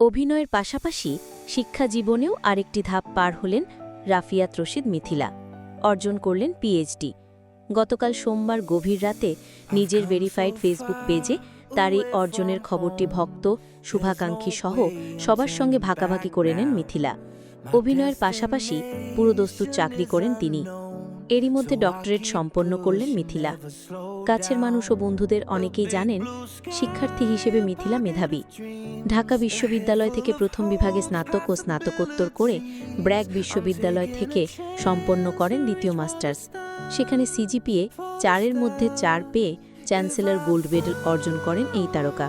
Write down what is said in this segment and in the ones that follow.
অভিনয়ের পাশাপাশি শিক্ষা জীবনেও আরেকটি ধাপ পার হলেন রাফিয়াত রশিদ মিথিলা। অর্জন করলেন পিএইচডি। গতকাল সোমবার গভীর রাতে নিজের ভেরিফাইড ফেসবুক পেজে তার এই অর্জনের খবরটি ভক্ত, শুভাকাঙ্ক্ষী সহ সবার সঙ্গে ভাগাভাগি করে নেন মিথিলা। অভিনয়ের পাশাপাশি পুরোদস্তুর চাকরি করেন তিনি। এরই মধ্যে ডক্টরেট সম্পন্ন করলেন মিথিলা। কাছের মানুষ ও বন্ধুদের অনেকেই জানেন, শিক্ষার্থী হিসেবে মিথিলা মেধাবী। ঢাকা বিশ্ববিদ্যালয় থেকে প্রথম বিভাগে স্নাতক ও স্নাতকোত্তর করে ব্র্যাক বিশ্ববিদ্যালয় থেকে সম্পন্ন করেন দ্বিতীয় মাস্টার্স। সেখানে সিজিপিএ চারের মধ্যে চার পেয়ে চ্যান্সেলর গোল্ড মেডেল অর্জন করেন এই তারকা।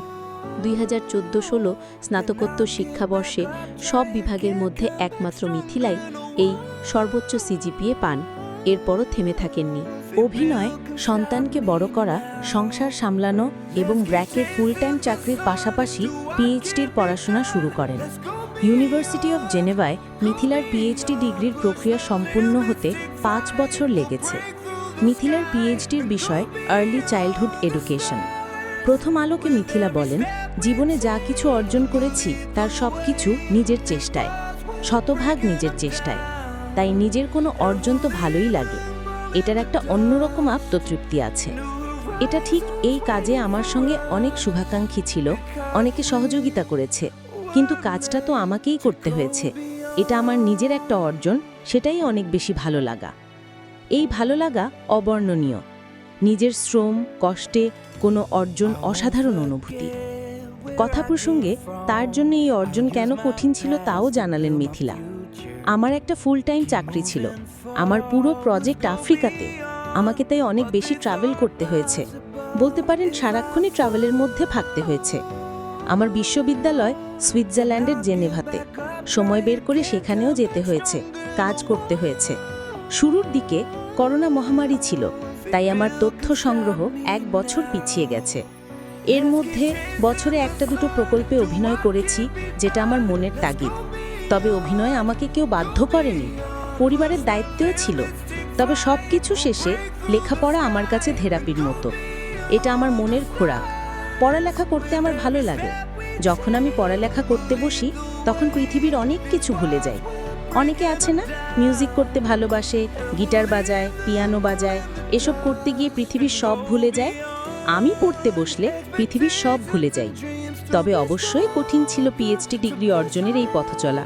দুই হাজার চোদ্দ ষোলো স্নাতকোত্তর শিক্ষাবর্ষে সব বিভাগের মধ্যে একমাত্র মিথিলাই এই সর্বোচ্চ সিজিপিএ পান। এরপরও থেমে থাকেননি। অভিনয়, সন্তানকে বড় করা, সংসার সামলানো এবং ব্র্যাকের ফুল টাইম চাকরির পাশাপাশি পিএইচডির পড়াশোনা শুরু করেন। ইউনিভার্সিটি অব জেনেভায় মিথিলার পিএইচডি ডিগ্রির প্রক্রিয়া সম্পূর্ণ হতে পাঁচ বছর লেগেছে। মিথিলার পিএইচডির বিষয় আর্লি চাইল্ডহুড এডুকেশন প্রথম আলোকে মিথিলা বলেন, জীবনে যা কিছু অর্জন করেছি, তার সব কিছু নিজের চেষ্টায়। শতভাগ নিজের চেষ্টায়। তাই নিজের কোনো অর্জন তো ভালোই লাগে। এটার একটা অন্যরকম আত্মতৃপ্তি আছে। এটা ঠিক এই কাজে আমার সঙ্গে অনেক শুভাকাঙ্ক্ষী ছিল, অনেকে সহযোগিতা করেছে, কিন্তু কাজটা তো আমাকেই করতে হয়েছে। এটা আমার নিজের একটা অর্জন, সেটাই অনেক বেশি ভালো লাগা। এই ভালো লাগা অবর্ণনীয়। নিজের শ্রম, কষ্টে কোনো অর্জন অসাধারণ অনুভূতি। কথা প্রসঙ্গে, তার জন্য এই অর্জন কেন কঠিন ছিল তাও জানালেন মিথিলা। আমার একটা ফুল টাইম চাকরি ছিল। আমার পুরো প্রজেক্ট আফ্রিকাতে। আমাকে তাই অনেক বেশি ট্রাভেল করতে হয়েছে। বলতে পারেন সারাক্ষণই ট্রাভেলের মধ্যে থাকতে হয়েছে। আমার বিশ্ববিদ্যালয় সুইজারল্যান্ডের জেনেভাতে। সময় বের করে সেখানেও যেতে হয়েছে, কাজ করতে হয়েছে। শুরুর দিকে করোনা মহামারী ছিল, তাই আমার তথ্য সংগ্রহ এক বছর পিছিয়ে গেছে। এর মধ্যে বছরে একটা দুটো প্রকল্পে অভিনয় করেছি, যেটা আমার মনের তাগিদ। তবে অভিনয় আমাকে কেউ বাধ্য করেনি। পরিবারের দায়িত্বও ছিল। তবে সব কিছু শেষে লেখাপড়া আমার কাছে থেরাপির মতো। এটা আমার মনের খোরাক। পড়ালেখা করতে আমার ভালো লাগে। যখন আমি পড়ালেখা করতে বসি, তখন পৃথিবীর অনেক কিছু ভুলে যাই। অনেকে আছে না, মিউজিক করতে ভালোবাসে, গিটার বাজায়, পিয়ানো বাজায়, এসব করতে গিয়ে পৃথিবীর সব ভুলে যায়। আমি পড়তে বসলে পৃথিবীর সব ভুলে যাই। তবে অবশ্যই কঠিন ছিল পিএইচডি ডিগ্রি অর্জনের এই পথ চলা